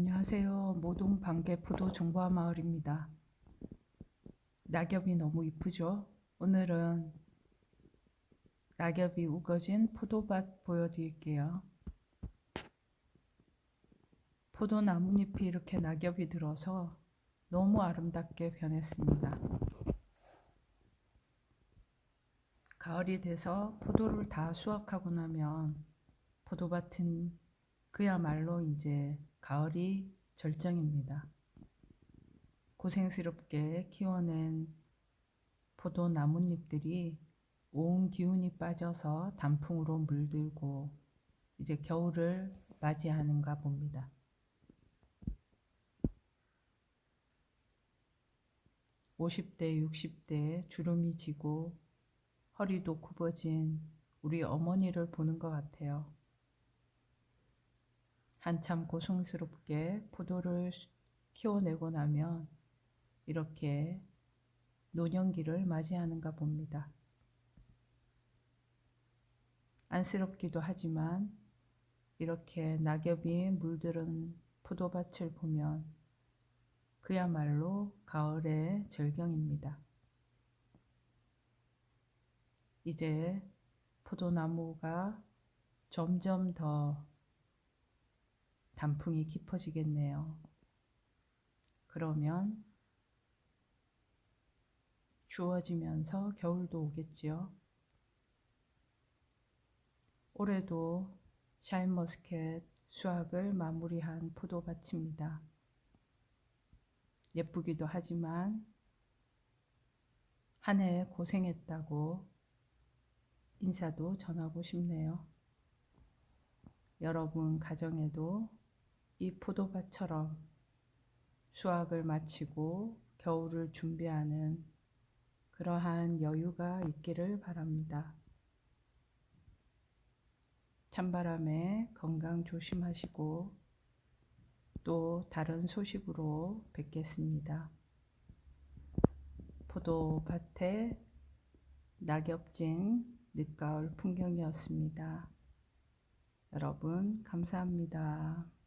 안녕하세요. 모동 방개포도 정보화 마을입니다. 낙엽이 너무 이쁘죠? 오늘은 낙엽이 우거진 포도밭 보여드릴게요. 포도 나뭇잎이 이렇게 낙엽이 들어서 너무 아름답게 변했습니다. 가을이 돼서 포도를 다 수확하고 나면 포도밭은 그야말로 이제 가을이 절정입니다. 고생스럽게 키워낸 포도 나뭇잎들이 온 기운이 빠져서 단풍으로 물들고 이제 겨울을 맞이하는가 봅니다. (50대) (60대) 주름이 지고 허리도 굽어진 우리 어머니를 보는 것 같아요. 한참 고성스럽게 포도를 키워내고 나면 이렇게 노년기를 맞이하는가 봅니다. 안쓰럽기도 하지만 이렇게 낙엽이 물들은 포도밭을 보면 그야말로 가을의 절경입니다. 이제 포도나무가 점점 더 단풍이 깊어지겠네요. 그러면 추워지면서 겨울도 오겠지요. 올해도 샤인머스켓 수확을 마무리한 포도밭입니다. 예쁘기도 하지만 한 해 고생했다고 인사도 전하고 싶네요. 여러분 가정에도 이 포도밭처럼 수확을 마치고 겨울을 준비하는 그러한 여유가 있기를 바랍니다. 찬바람에 건강 조심하시고 또 다른 소식으로 뵙겠습니다. 포도밭에 낙엽진 늦가을 풍경이었습니다. 여러분 감사합니다.